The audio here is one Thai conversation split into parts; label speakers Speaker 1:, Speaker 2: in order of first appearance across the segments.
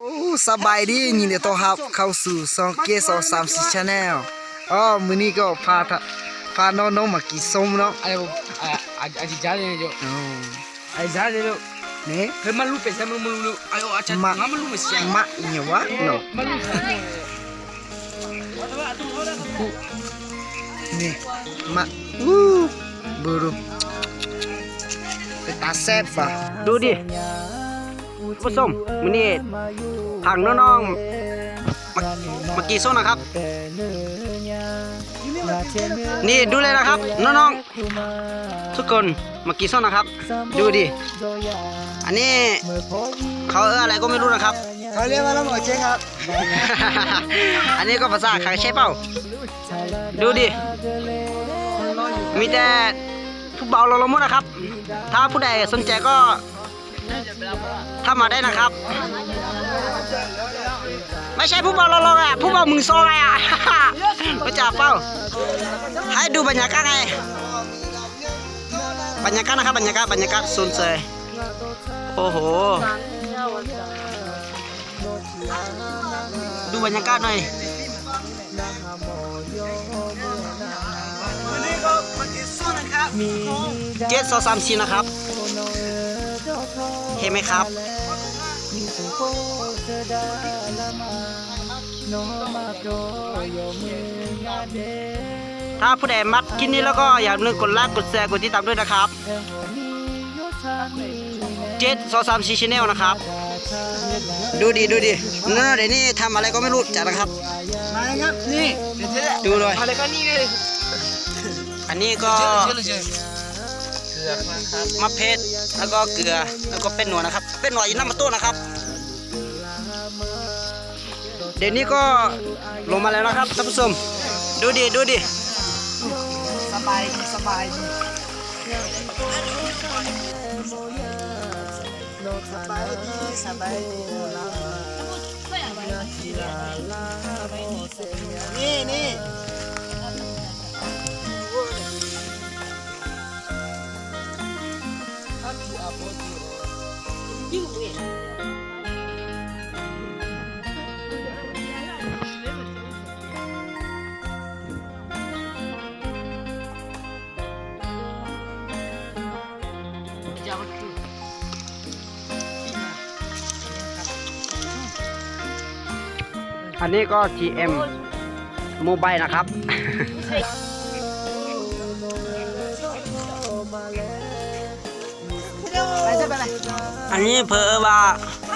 Speaker 1: โอ้สบายดียินดีต้อนรับเข้าสู่ซองเกสสามสิชาแนลอ๋อมื้อนี้ก็พาทะพาน้องๆมากินส้มเนาะ
Speaker 2: Ayo, aji jale jo.
Speaker 1: อ๋อ
Speaker 2: Aji jale jo.
Speaker 1: นี่
Speaker 2: He malu pe sama malu. Ayo acha
Speaker 1: Ma-
Speaker 2: ngamalu mesti.
Speaker 1: มะอิหยังวะเนาะ
Speaker 2: Malu.
Speaker 1: นี่มะอู้บูรุเป็นตาแซ่บป่ะ
Speaker 3: ดูดิ ผู้ชมมื้อนี้ทางน้องๆมามากี่โซนนะครับ นี่ดูเลยนะครับ น้องๆทุกคนมากี่โซนนะครับ ดูดิอันนี้เขาเอออะไรก็ไม่รู้นะครับ
Speaker 1: เขาเรียกว่าละหมอเจ๊ครับ
Speaker 3: อันนี้ก็ภาษาขายใช่เปล่า ดูดิ มีแต่ผู้เบาเราลงมดนะครับ ถ้าผู้ใดสนใจก็ ถ้ามาได้นะครับ ไม่ใช่ผู้เบาเราลงอะผู้เบามึงซองไงอะรู้จักเปล่าให้ดูบรรยากาศไง บรรยากาศนะครับบรรยากาศบรรยากาศสุนเซยโอ้โห ดูบรรยากาศหน่อย
Speaker 1: วันนี้ก็มากินส้นะครับ
Speaker 3: เจ็ดสองสามสี่นะครับ เห็นไหมครับถ้าผู้ใดมัดคลิปนี้แล้วก็อย่าลืมกดไลค์กดแชร์กดติดตามด้วยนะครับเจ็ดสองสามสี่ชแนลนะครับ ดูดิดูดิเนื้อเดี๋ยวนี้ทำอะไรก็ไม่รู้จักนะครับ
Speaker 1: มาเลยครับนี่เดี๋ยวเจ๊
Speaker 3: ดูเลย
Speaker 2: Ada kan ni ni.
Speaker 3: อันนี้ก็
Speaker 2: Jela je.
Speaker 3: มะเพชรแล้วก็เกลือแล้วก็เป็นหนวดนะครับ เป็นหนวดอยู่น้ำมันต้นนะครับ เดี๋ยวนี้ก็ลงมาแล้วนะครับท่านผู้ชมดูดิดูดิ
Speaker 1: สบายสบายดีสบายดีสบาย
Speaker 3: อันนี้ก็ GM โมบายนะครับ
Speaker 1: ไปจะไปไหน
Speaker 3: อันนี้เพอว่า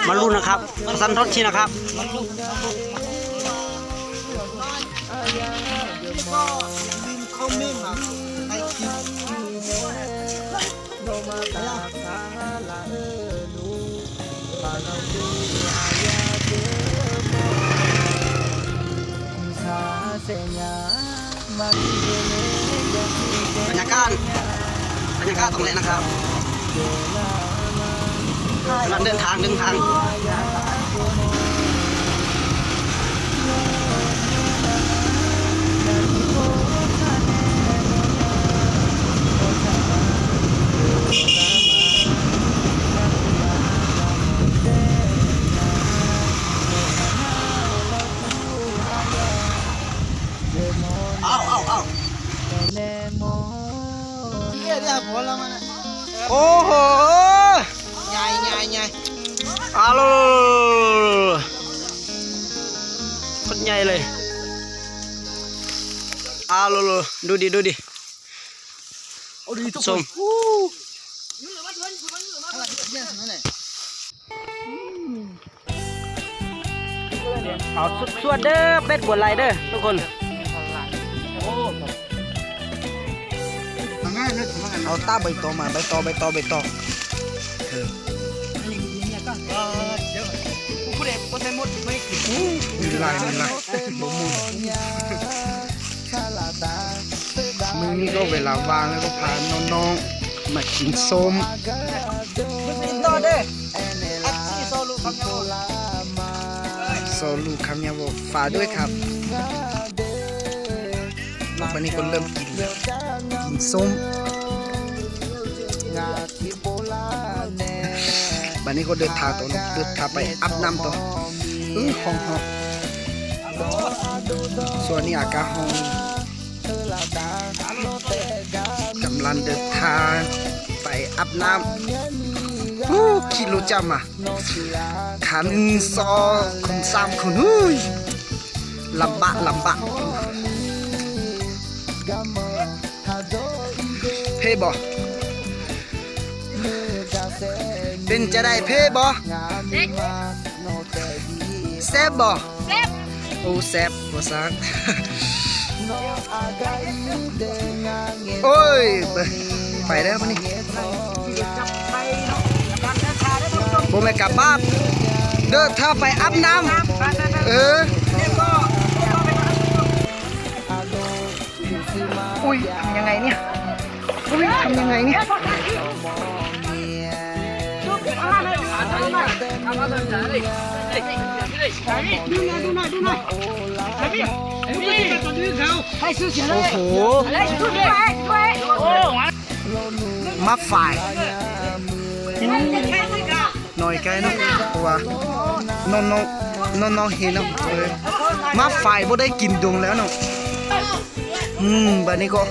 Speaker 3: มารุ่นนะครับสันทดชีนะครับ
Speaker 1: เขาไม่ม
Speaker 3: บรรยากาศบรรยากาศตรงนี้นะครับกำลังเดินทางเดินทาง เนี่
Speaker 1: ยเนี่ยหัวเรามัน
Speaker 3: โอ้โห
Speaker 1: ใหญ่ใหญ่ใหญ่
Speaker 3: อาโลคนใหญ่เลยอาโลโลดูดิดูดิ
Speaker 2: Oh di tu.
Speaker 3: ชม
Speaker 1: เนี่ยนั่นแหละ
Speaker 3: เอาสุดสวดเด้อเป็ดบัวลายเด้อทุกคน
Speaker 1: เอาตาใบตอมาใบตอใบตอใบตอง
Speaker 2: Aku deh, kau saya mau mai.
Speaker 1: มีลายมีลายบ่มุนมือนี้ก็เวลาว่างแล้วก็พาน้องๆมากินส้ม
Speaker 3: ต่อเด้อ
Speaker 1: โซลูคำยาวฝากด้วยครับวันนี้ก็เริ่มกินแล้วกินส้ม นี้ก็เดินทางตัวเนาะเดินทางไปอาบน้ำตัวเออห้องห้องส่วนนี้อากาศห้องกำลังเดินทางไปอาบน้ำอู้คิดรู้จำอะขันซอคุณสามคนอุ้ยลำบากลำบากเพ่บอ เป็นจะได้เพ่บอแซบบอโอ้แซบภาษาโอ้ย ไปไปแล้วมันนี่โบแม่กลับบ้านเดินทางไปอาบน้ำเอออุ้ยทำยังไงเนี่ยอุ้ยทำยังไงเนี่ย โอ้โหมาฝ่ายหน่อยไกลเนาะเพราะว่าน้องน้องน้องน้องเห็นเนาะเออมาฝ่ายบ่ได้กินดงแล้วเนาะอืมบัดนี้ก็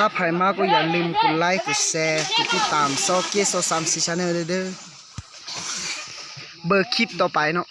Speaker 1: ถ้าใครมาก็อย่าลืมกดไลค์กดแชร์กดติดตามซอกเกสโซสามสี่ชาแนลเด้อเบอร์คลิปต่อไปเนาะ